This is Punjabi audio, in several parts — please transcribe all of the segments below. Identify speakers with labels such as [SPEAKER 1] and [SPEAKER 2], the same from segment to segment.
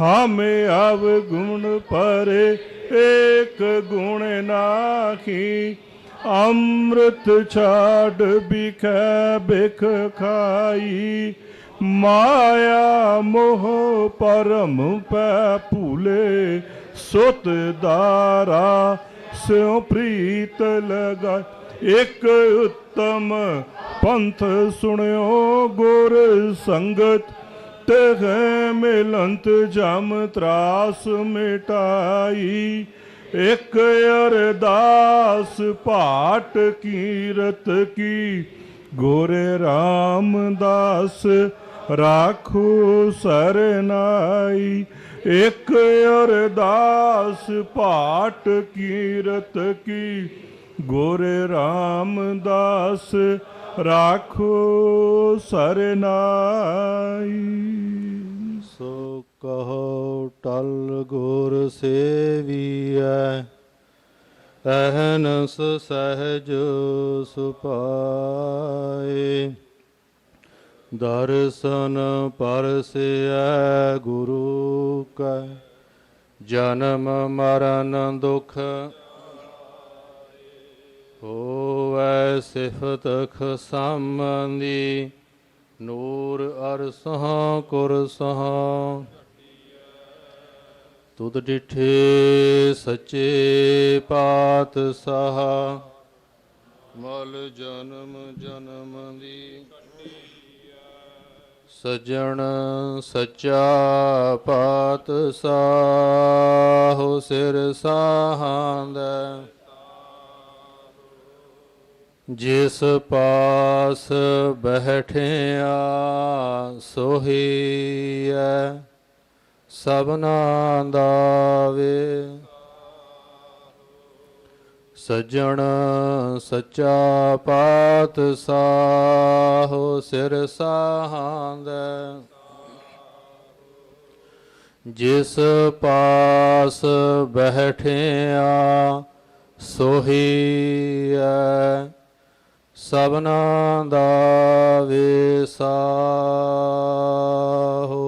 [SPEAKER 1] ਹਾਮੇ ਅਵਗੁਣ ਪਰੇ, ਏਕ ਗੁਣ ਨਾਹੀ। ਅੰਮ੍ਰਿਤ ਛਾੜ ਬਿਖੈ ਬਿਖ ਖਾਈ। ਮਾਇਆ ਮੋਹ ਪਰਮ ਪੈ ਭੂਲੇ, ਸੁਤ ਦਾਰਾ ਸਿਉ ਪ੍ਰੀਤ ਲਗਾ ਇਕ ਉੱਤਮ ਪੰਥ ਸੁਣਿਓ ਗੁਰ ਸੰਗਤ ਤਹ ਮਿਲੰਤ ਜਮ ਤਰਾਸ ਮਿਟਾਈ। ਇਕ ਅਰਦਾਸ ਪਾਟ ਕੀਰਤ ਕੀ। ਗੋਰੇ ਰਾਮਦਾਸ ਰਾਖੂ ਸਰਨਾਈ। ਇਕ ਅਰਦਾਸ ਪਾਟ ਕੀਰਤ ਕੀ। ਗੋਰੇ ਰਾਮਦਾਸ ਰਾਖੋ ਸਰਨਾਈ।
[SPEAKER 2] ਸੋ ਕਹੋ, ਟਲ ਗੁਰ ਸੇਵੀਐ, ਅਹਨਸ ਸਹਿਜ ਸੁਪਾਏ। ਦਰਸ਼ਨ ਪਰਸਿਐ ਗੁਰੂ ਕੈ, ਜਨਮ ਮਰਨ ਦੁਖ ਸਿਫਤ ਖਸਮੰਦੀ ਨੂਰ ਅਰਸਹ ਕੁਰਸਹ। ਤੁਧ ਡਿਠੇ ਸੱਚੇ ਪਾਤਸ਼ਾਹ, ਮਲ ਜਨਮ ਜਨਮ ਦੀ ਸਜਣ ਸੱਚਾ ਪਾਤਸ਼ਾਹ ਸਿਰ ਸਾਹਾਂਦਾ ਜਿਸ ਪਾਸ ਬਹਿਠਿਆ ਸੋਹੀਐ, ਸਭਨਾ ਦਾ ਵੇ ਸਜਣ ਸੱਚਾ ਪਾਤਸ਼ਾਹ ਸਿਰ ਸਾਹਾਂਦਾ। ਜਿਸ ਪਾਸ ਬਹਿਠਿਆ ਸੋਹੀਐ ਸਭਨਾ ਦਾ ਵਿਸਾਹੋ।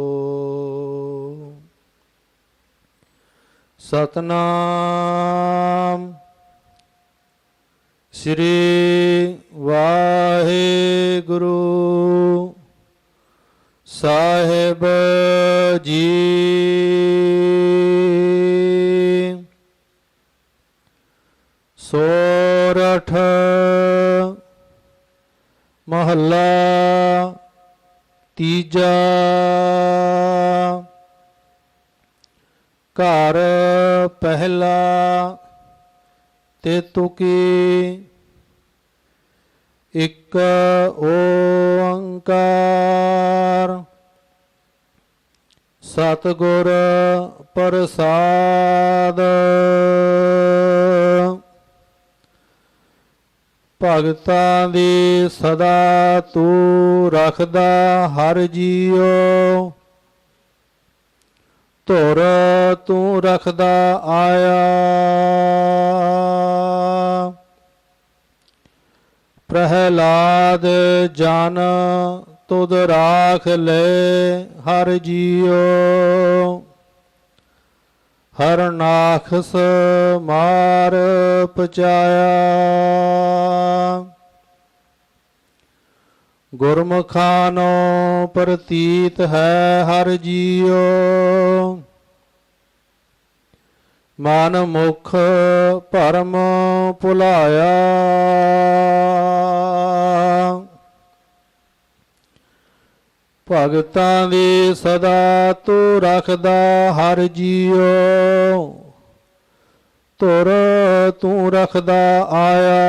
[SPEAKER 2] ਸਤਨਾਮ ਸ੍ਰੀ ਵਾਹਿਗੁਰੂ। ਸਾਹਿਬ ਜੀ ਮਹੱਲਾ ਤੀਜਾ ਘਰ ਪਹਿਲਾ ਤੇ ਤੁਕੀ ਇੱਕ ਓੰਕਾਰ। ਸਤਿਗੁਰ ਪ੍ਰਸਾਦ। ਭਗਤਾਂ ਦੀ ਸਦਾ ਤੂੰ ਰੱਖਦਾ ਹਰ ਜੀਉ। ਧੁਰ ਤੂੰ ਰੱਖਦਾ ਆਇਆ। ਪ੍ਰਹਿਲਾਦ ਜਨ ਤੁਧ ਰਾਖ ਲੈ ਹਰ ਜੀਉ। ਹਰ ਨਾਖਸ ਮਾਰ ਪਚਾਇਆ। ਗੁਰਮੁਖਾਨੋ ਪ੍ਰਤੀਤ ਹੈ ਹਰ ਜੀਉ। ਮਨ ਮੁਖ ਭਰਮ ਭੁਲਾਇਆ। ਭਗਤਾਂ ਦੀ ਸਦਾ ਤੂੰ ਰੱਖਦਾ ਹਰ ਜੀਉ। ਤੁਰ ਤੂੰ ਰੱਖਦਾ ਆਇਆ।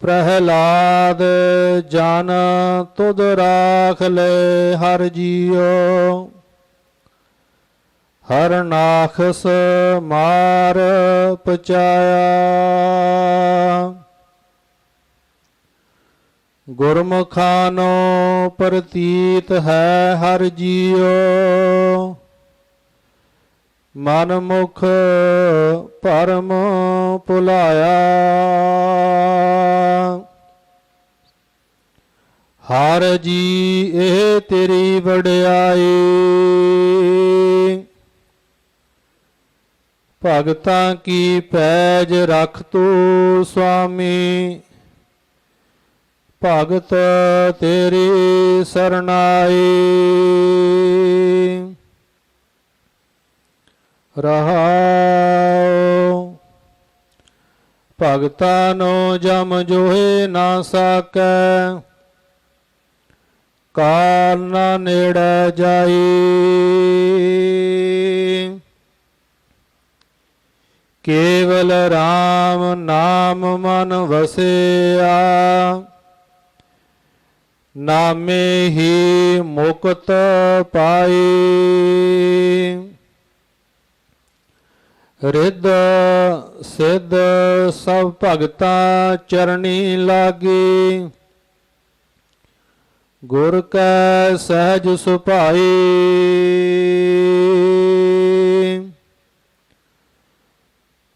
[SPEAKER 2] ਪ੍ਰਹਿਲਾਦ ਜਨ ਤੁਧ ਰਾਖ ਲੈ ਹਰ ਜੀਉ। ਹਰ ਨਾਖਸ ਮਾਰ ਪਚਾਇਆ। ਗੁਰਮੁਖਾਨੋ ਪ੍ਰਤੀਤ ਹੈ ਹਰ ਜੀਉ। ਮਨ ਮੁਖ ਪਰਮ ਭੁਲਾਇਆ। ਹਰ ਜੀ ਇਹ ਤੇਰੀ ਵਡਿਆਈ। ਭਗਤਾਂ ਕੀ ਪੈਜ ਰਖ ਤੂੰ, ਸੁਆਮੀ? ਭਗਤ ਤੇਰੀ ਸਰਨਾਈ। ਰਹਾਉ। ਭਗਤਾਂ ਨੂੰ ਜਮ ਜੋਏ ਨਾ ਸਕੈ। ਕਾਲ ਨਾ ਨੇੜੇ ਜਾਈ। ਕੇਵਲ RAM ਨਾਮ ਮਨ ਵਸਿਆ। ਨਾਮੇ ਹੀ ਮੁਕਤ ਪਾਈ। ਰਿੱਧ ਸਿੱਧ ਸਭ ਭਗਤਾ ਚਰਣੀ ਲਾਗੀ। ਗੁਰ ਕੈ ਸਹਿਜ ਸੁਭਾਈ।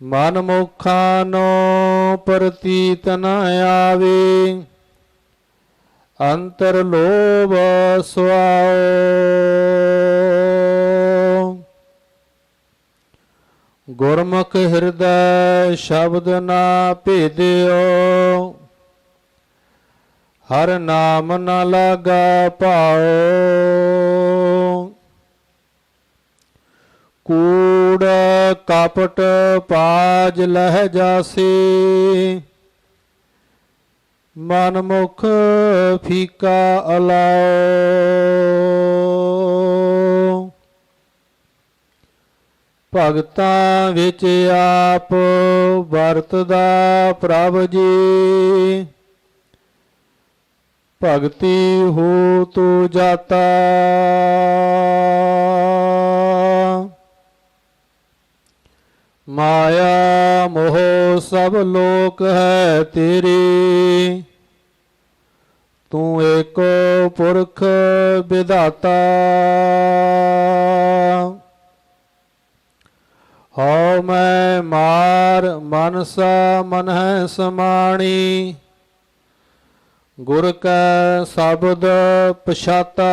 [SPEAKER 2] ਮਨ ਮੁਖਾਂ ਪ੍ਰਤੀਤ ਨ ਆਵੇ। ਅੰਤਰ ਲੋਭ ਸੁਆਓ ਗੁਰਮੁਖ ਹਿਰਦੈ ਸ਼ਬਦ ਨਾ ਭੇਦਿਓ। ਹਰ ਨਾਮ ਨ ਲਾਗਾ ਭਾਉ ਕੂੜ ਕਪਟ ਪਾਜ ਲਹਿ ਜਾਸੀ। ਮਨ ਮੁਖ ਫੀਕਾ ਅਲਾਓ। ਭਗਤਾਂ ਵਿੱਚ ਆਪ ਵਰਤਦਾ ਪ੍ਰਭ ਜੀ। ਭਗਤੀ ਹੋ ਤੂ ਜਾਤਾ। ਮਾਇਆ ਮੋਹ ਸਭ ਲੋਕ ਹੈ ਤੇਰੀ। ਤੂੰ ਏਕੋ ਪੁਰਖ ਵਿਧਾਤਾ। ਹਉ ਮੈਂ ਮਾਰ ਮਨਸਾ ਮਨ ਹੈ ਸਮਾਣੀ। ਗੁਰ ਕੈ ਸ਼ਬਦ ਪਛਾਤਾ।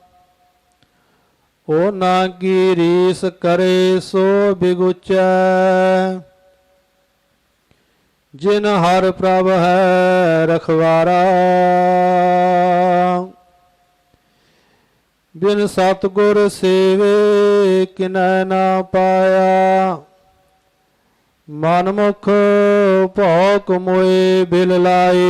[SPEAKER 2] ਉਹ ਨਾ ਕੀ ਰੀਸ ਕਰੇ ਸੋ ਬਿਗੁਚੈ। ਜਿਨ ਹਰ ਪ੍ਰਭ ਹੈ ਰਖਵਾਰਾ। ਬਿਨ ਸਤਗੁਰ ਸੇਵੇ ਕਿਨੈ ਨਾ ਪਾਇਆ। ਮਨ ਮੁਖ ਭੋਕ ਮੋਏ ਬਿਲ ਲਾਈ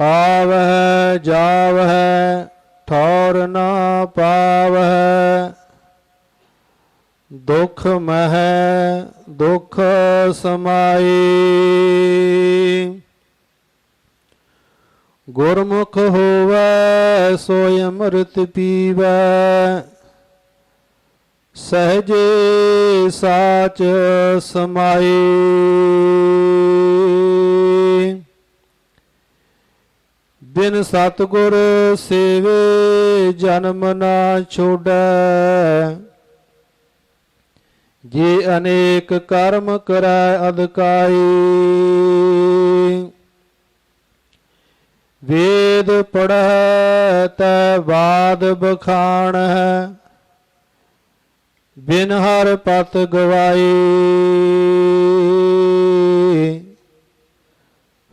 [SPEAKER 2] ਆਵਹਿ ਜਾਵਹਿ, ਠੌਰ ਨਾ ਪਾਵਹਿ। ਦੁਖ ਮਹਿ, ਦੁਖ ਸਮਾਈ। ਗੁਰਮੁਖ ਹੋਵੈ, ਸੋਇ ਅੰਮ੍ਰਿਤ ਪੀਵੈ। ਸਹਜੇ ਸਾਚ ਸਮਾਈ। ਬਿਨ ਸਤਗੁਰ ਸੇਵੇ ਜਨਮ ਨਾ ਛੋੜੈ। ਜੇ ਅਨੇਕ ਕਰਮ ਕਰੈ ਅਦਕਾਈ ਵੇਦ ਪੜ੍ਹੈ ਤੈ ਬਾਦ ਬਖਾਣ। ਹੈ ਬਿਨ ਹਰ ਪਤ ਗਵਾਈ।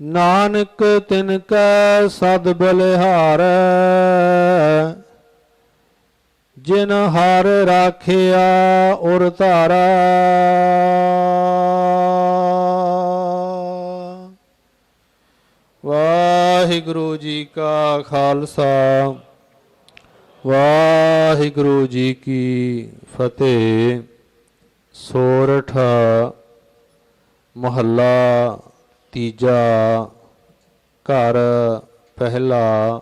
[SPEAKER 2] ਨਾਨਕ ਤਿਨ ਕੈ ਸਦ ਬਲਿਹਾਰੈ, ਜਿਨ ਹਰ ਰਾਖਿਆ ਉਰ ਧਾਰਾ। ਵਾਹਿਗੁਰੂ ਜੀ ਕਾ ਖਾਲਸਾ, ਵਾਹਿਗੁਰੂ ਜੀ ਕੀ ਫਤਿਹ। ਸੋਰਠ ਮਹੱਲਾ ਤੀਜਾ ਘਰ ਪਹਿਲਾ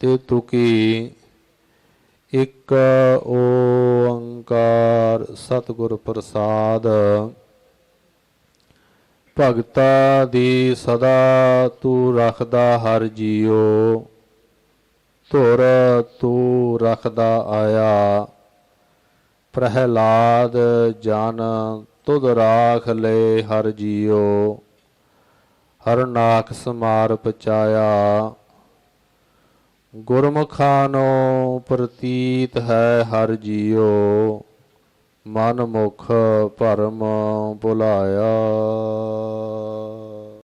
[SPEAKER 2] ਤੇ ਤੁਕੀ ਇੱਕ ਓੰਕਾਰ ਸਤਿਗੁਰ ਪ੍ਰਸਾਦ। ਭਗਤਾ ਦੀ ਸਦਾ ਤੂੰ ਰੱਖਦਾ ਹਰ ਜੀਉ ਧੁਰ ਤੂੰ ਰੱਖਦਾ ਆਇਆ। ਪ੍ਰਹਿਲਾਦ ਜਨ ਤੁਧ ਰਾਖ ਲੈ ਹਰ ਜੀਉ ਹਰ ਨਾਖ ਸਮਾਰ ਪਚਾਇਆ। ਗੁਰਮੁਖਾਨੋ ਪ੍ਰਤੀਤ ਹੈ ਹਰ ਜੀਓ ਮਨ ਮੁਖ ਭਰਮ ਭੁਲਾਇਆ।